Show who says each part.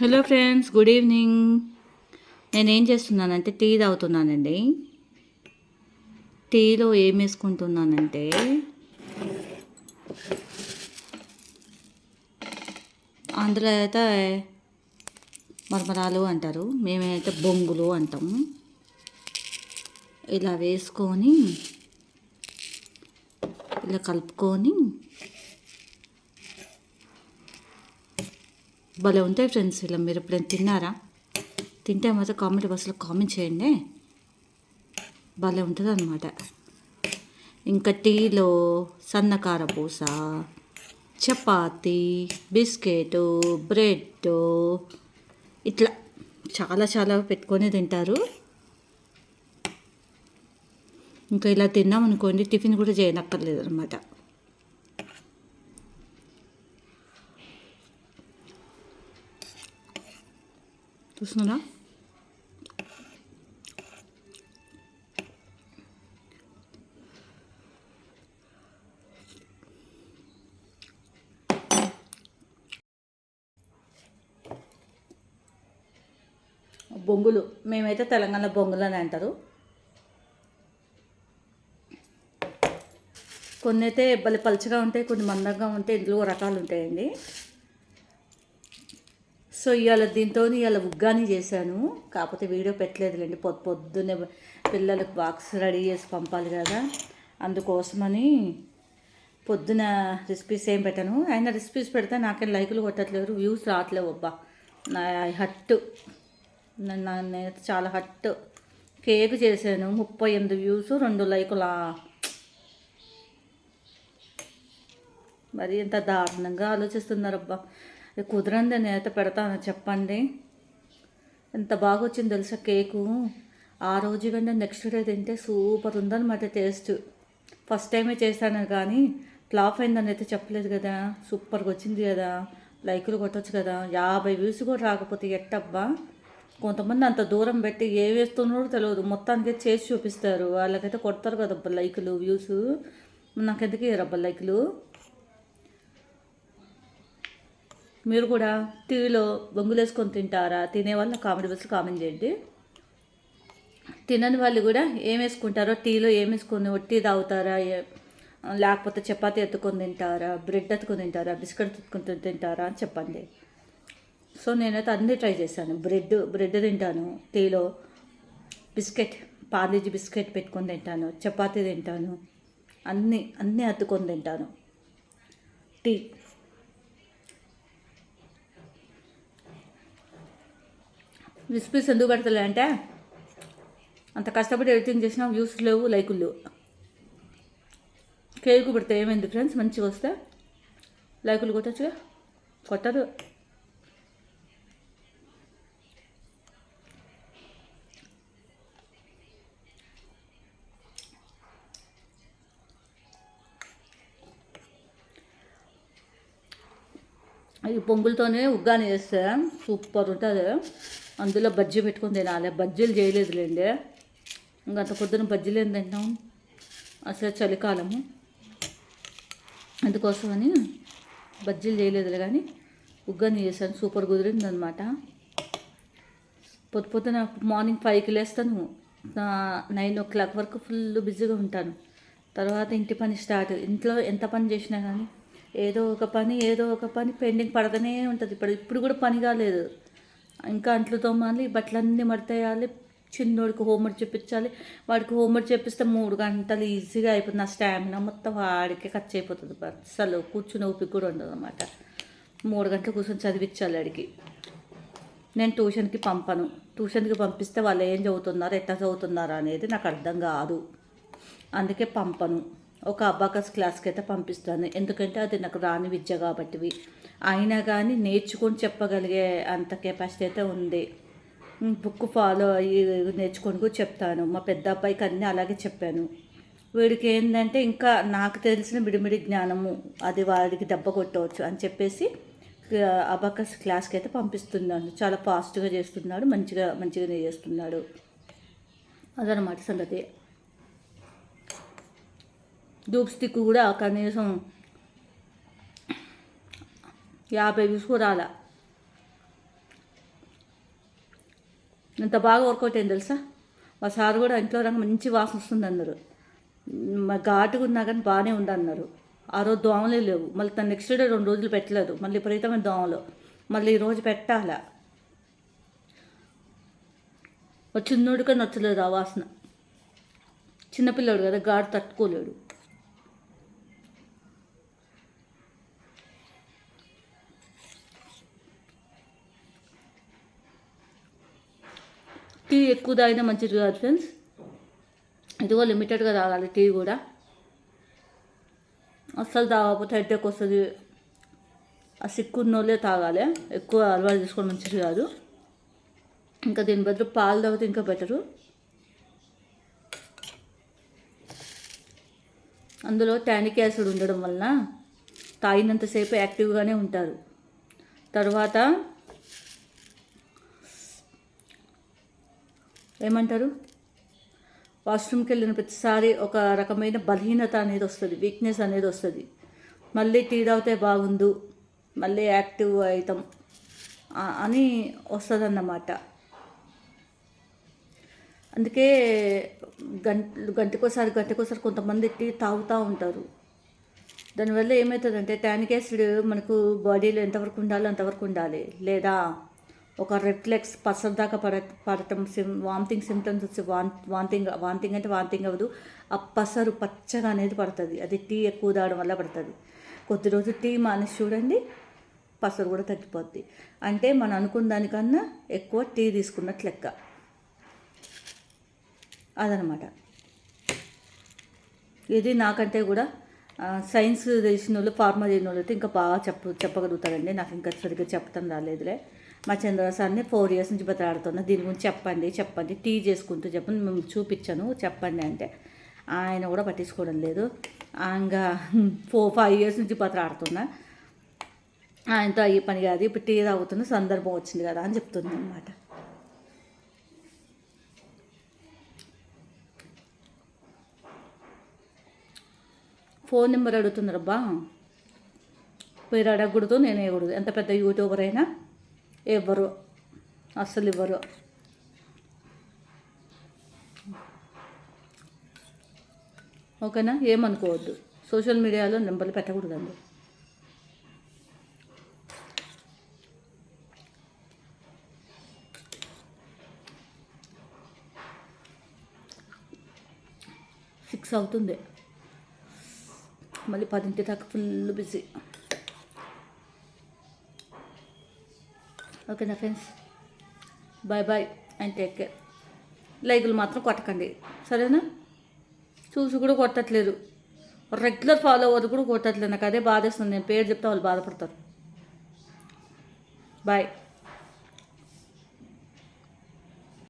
Speaker 1: Hello friends good evening నేను ఏం చేస్తున్నానంటే టీ తాగుతున్నానండి. టీలో ఏం వేసుకుంటున్నానంటే అందులో అయితే మరమరాలు అంటారు. మేమైతే బొంగులు అంటాము ఇలా వేసుకొని ఇలా కలుపుకొని భలే ఉంటాయి ఫ్రెండ్స్ ఇలా మీరు ఎప్పుడైనా తిన్నారా? తింటే మాత్రం కామెంట్ బాక్స్లో కామెంట్ చేయండి. భలే ఉంటుంది అనమాట ఇంకా టీలో సన్నకార పూస చపాతి బిస్కెట్ బ్రెడ్ ఇట్లా చాలా చాలా పెట్టుకొని తింటారు. ఇంకా ఇలా తిన్నాం అనుకోండి టిఫిన్ కూడా చేయనక్కర్లేదు అనమాట చూస్తున్నారా? బొంగులు. మేమైతే తెలంగాణ బొంగులు అని అంటారు. కొన్ని అయితే భలే పలుచగా ఉంటాయి కొన్ని మందంగా ఉంటాయి ఇందులో రకాలు ఉంటాయండి. సో ఇవాళ దీంతో ఇవాళ ఉగ్గాని చేశాను. కాకపోతే వీడియో పెట్టలేదులేండి. పొద్దు పొద్దున్నే పిల్లలకు బాక్స్ రెడీ చేసి పంపాలి కదా. అందుకోసమని పొద్దున రెసిపీస్ ఏం పెట్టాను. అయినా రెసిపీస్ పెడితే నాకేం లైకులు కొట్టట్లేరు వ్యూస్ రావట్లేవు అబ్బా. నా హట్టు. నన్ను నేనైతే చాలా హట్టు. కేక్ చేశాను ముప్పై ఎనిమిది వ్యూస్ రెండు లైకులా. మరి ఎంత దారుణంగా ఆలోచిస్తున్నారబ్బా. కుదరంది నేత పెడతాను చెప్పండి. ఎంత బాగా వచ్చింది తెలుసా కేకు? ఆ రోజు కంటే నెక్స్ట్ డే తింటే సూపర్ ఉందన్నమాట టేస్ట్. ఫస్ట్ టైమే చేశాను కానీ ఫ్లాప్ అయిందని అయితే చెప్పలేదు కదా. సూపర్గా వచ్చింది కదా. లైకులు కొట్టచ్చు కదా. యాభై వ్యూస్ కూడా రాకపోతే ఎట్టబ్బా? కొంతమంది అంత దూరం పెట్టి ఏ వేస్తున్నారో తెలియదు. మొత్తానికి చేసి చూపిస్తారు. వాళ్ళకైతే కొడతారు కదా లైకులు వ్యూస్. నాకెందుకు రబ్బా లైకులు? మీరు కూడా టీవీలో బొంగులు వేసుకొని తింటారా? తినేవాళ్ళు కామెడీ బస్సు కామెంట్ చేయండి. తినని వాళ్ళు కూడా ఏం వేసుకుంటారో టీలో ఏం వేసుకొని ఒట్టి తాగుతారా? లేకపోతే చపాతీ ఎత్తుకొని తింటారా? బ్రెడ్ ఎత్తుకొని తింటారా? బిస్కెట్ ఎత్తుకొని తింటారా అని చెప్పండి. సో నేనైతే అన్నీ ట్రై చేశాను. బ్రెడ్ బ్రెడ్ తింటాను టీలో బిస్కెట్ పార్లేజీ బిస్కెట్ పెట్టుకొని తింటాను చపాతీ తింటాను అన్నీ అన్నీ అత్తుకొని తింటాను. టీ విస్పీస్ ఎందుకు పెడతలే అంటే అంత కష్టపడి ఎడిటింగ్ చేసినా వ్యూస్ లేవు లైకులు లేవు. కేకు పెడితే ఏమైంది ఫ్రెండ్స్? మంచిగా వస్తే లైకులు కొట్టచ్చుగా? కొట్టదు ఈ పొంగులతోనే ఉగ్గాని చేస్తే సూపర్ ఉంటుంది. అందులో బజ్జీ పెట్టుకొని తినాలి. బజ్జీలు చేయలేదులేండి. ఇంకంత పొద్దున బజ్జీలు ఏం తింటాం? అసలు చలికాలము. అందుకోసమని బజ్జీలు చేయలేదులే కానీ ఉగ్గని చేశాను. సూపర్ కుదిరింది అనమాట పొద్దు పొద్దున మార్నింగ్ ఫైవ్కి లేస్తాను. నైన్ ఓ క్లాక్ వరకు ఫుల్ బిజీగా ఉంటాను. తర్వాత ఇంటి పని స్టార్ట్. ఇంట్లో ఎంత పని చేసినా కానీ ఏదో ఒక పని ఏదో ఒక పని పెండింగ్ పడతానే ఉంటుంది. ఇప్పుడు ఇప్పుడు కూడా పని కాలేదు. ఇంకా అంట్లు తోమాలి బట్టలన్నీ మడతేయాలి చిన్నోడికి హోంవర్క్ చెప్పించాలి వాడికి హోంవర్క్ చెప్పిస్తే మూడు గంటలు ఈజీగా అయిపోతుంది. నా స్టామినా మొత్తం వాడికే ఖర్చు అయిపోతుంది. అసలు కూర్చుని ఓపిక కూడా ఉండదు అనమాట మూడు గంటలు కూర్చొని చదివించాలి వాడికి. నేను ట్యూషన్కి పంపను. ట్యూషన్కి పంపిస్తే వాళ్ళు ఏం చదువుతున్నారు ఎట్లా చదువుతున్నారు అనేది నాకు అర్థం కాదు. అందుకే పంపను. ఒక అబాకస్ క్లాస్కి అయితే పంపిస్తాను. ఎందుకంటే అది నాకు రాని విద్య కాబట్టి అయినా కానీ నేర్చుకొని చెప్పగలిగే అంత కెపాసిటీ అయితే ఉంది. బుక్ ఫాలో అయ్యి నేర్చుకొని కూడా చెప్తాను. మా పెద్ద అబ్బాయికి అన్నీ అలాగే చెప్పాను. వీడికి ఏంటంటే ఇంకా నాకు తెలిసిన మిడిమిడి జ్ఞానము అది వాడికి దెబ్బ కొట్టవచ్చు అని చెప్పేసి అబాకస్ క్లాస్కి అయితే పంపిస్తున్నాను. చాలా ఫాస్ట్గా చేస్తున్నాడు మంచిగా మంచిగానే చేస్తున్నాడు. అదనమాట సంగతి. ధూప్ స్టిక్ కూడా కనీసం యాభై తీసుకురాల ఇంత బాగా వర్కౌట్ అయింది తెలుసా? మా సార్ కూడా ఇంట్లో రంగు మంచి వాసన వస్తుంది అన్నారు. ఘాటుగా ఉన్నా కానీ బాగానే ఉంది అన్నారు. ఆ రోజు దోమలే లేవు. మళ్ళీ తను నెక్స్ట్ డే రెండు రోజులు పెట్టలేదు. మళ్ళీ విపరీతమైన దోమలు. మళ్ళీ ఈ రోజు పెట్టాల? నచ్చలేదు ఆ వాసన. చిన్నపిల్లాడు కదా ఘాటు తట్టుకోలేడు. టీ ఎక్కువ తాగినా మంచిది కాదు ఫ్రెండ్స్ ఇదిగో లిమిటెడ్గా తాగాలి టీ కూడా. అస్సలు తాగకపోతే హెడ్ఏక్ వస్తుంది. ఆ సిక్కున్నోళ్ళే తాగాలి. ఎక్కువ అలవాటు చేసుకోవడం మంచిది కాదు. ఇంకా దీని బదులు పాలు తాగితే ఇంకా బెటరు అందులో టానిక్ యాసిడ్ ఉండడం వలన తాగినంతసేపు యాక్టివ్గానే ఉంటారు. తర్వాత ఏమంటారు? వాష్రూమ్కి వెళ్ళిన ప్రతిసారి ఒక రకమైన బలహీనత అనేది వస్తుంది వీక్నెస్ అనేది వస్తుంది. మళ్ళీ టీ తాగితే బాగుండు మళ్ళీ యాక్టివ్ అవుతాం అని వస్తుంది అన్నమాట అందుకే గంట గంటకోసారి గంటకోసారి కొంతమంది టీ తాగుతూ ఉంటారు. దానివల్ల ఏమవుతుందంటే టానిక్ యాసిడ్ మనకు బాడీలో ఎంతవరకు ఉండాలో అంతవరకు ఉండాలి లేదా ఒక రిఫ్లెక్స్ పసర్ దాకా పడ పడటం సిమ్ వామిటింగ్ సిమ్టమ్స్ వచ్చి వాన్ వాంతింగ్ వాంతింగ్ అంటే వాంతింగ్ అవ్వదు. ఆ పసరు పచ్చగా అనేది పడుతుంది. అది టీ ఎక్కువ తాగడం వల్ల పడుతుంది. కొద్ది రోజు టీ మానేసి చూడండి పసరు కూడా తగ్గిపోద్ది. అంటే మనం అనుకున్న దానికన్నా ఎక్కువ టీ తీసుకున్నట్లు లెక్క. అదనమాట. ఇది నాకంటే కూడా సైన్స్ తెలిసిన వాళ్ళు ఫార్మా తెలిసిన వాళ్ళు అయితే ఇంకా బాగా చెప్ప చెప్పగలుగుతారండి. నాకు ఇంకా సరిగ్గా చెప్పడం రాలేదులే. మా చంద్ర సార్ని ఫోర్ ఇయర్స్ నుంచి బతలాడుతున్నా. దీని గురించి చెప్పండి చెప్పండి. టీ చేసుకుంటూ చెప్పండి మేము చూపించాను చెప్పండి అంటే. ఆయన కూడా పట్టించుకోవడం లేదు. ఇంకా ఫోర్ ఫైవ్ ఇయర్స్ నుంచి బతలాడుతున్నా. ఆయనతో అయ్యే పని కాదు. ఇప్పుడు టీ తాగుతున్న సందర్భం వచ్చింది కదా అని చెప్తుంది అనమాట ఫోన్ నెంబర్ అడుగుతున్నారబ్బా మీరు అడగకూడదు నేను వేయకూడదు ఎంత పెద్ద యూట్యూబర్ అయినా ఇవ్వరు అస్సలు ఇవ్వరు ఓకేనా? ఏమనుకోవద్దు. సోషల్ మీడియాలో నెంబర్లు పెట్టకూడదండి. సిక్స్ అవుతుంది. మళ్ళీ పదింటి దాకా ఫుల్ బిజీ. ఓకేనా friends. Bye bye and take care లైకులు మాత్రం కొట్టకండి. సరేనా? చూసి కూడా కొట్టట్లేదు. రెగ్యులర్ ఫాలోవర్ కూడా కొట్టట్లేదు. నాకు అదే బాధేస్తుంది. నేను పేరు చెప్తే వాళ్ళు బాధపడతారు. బాయ్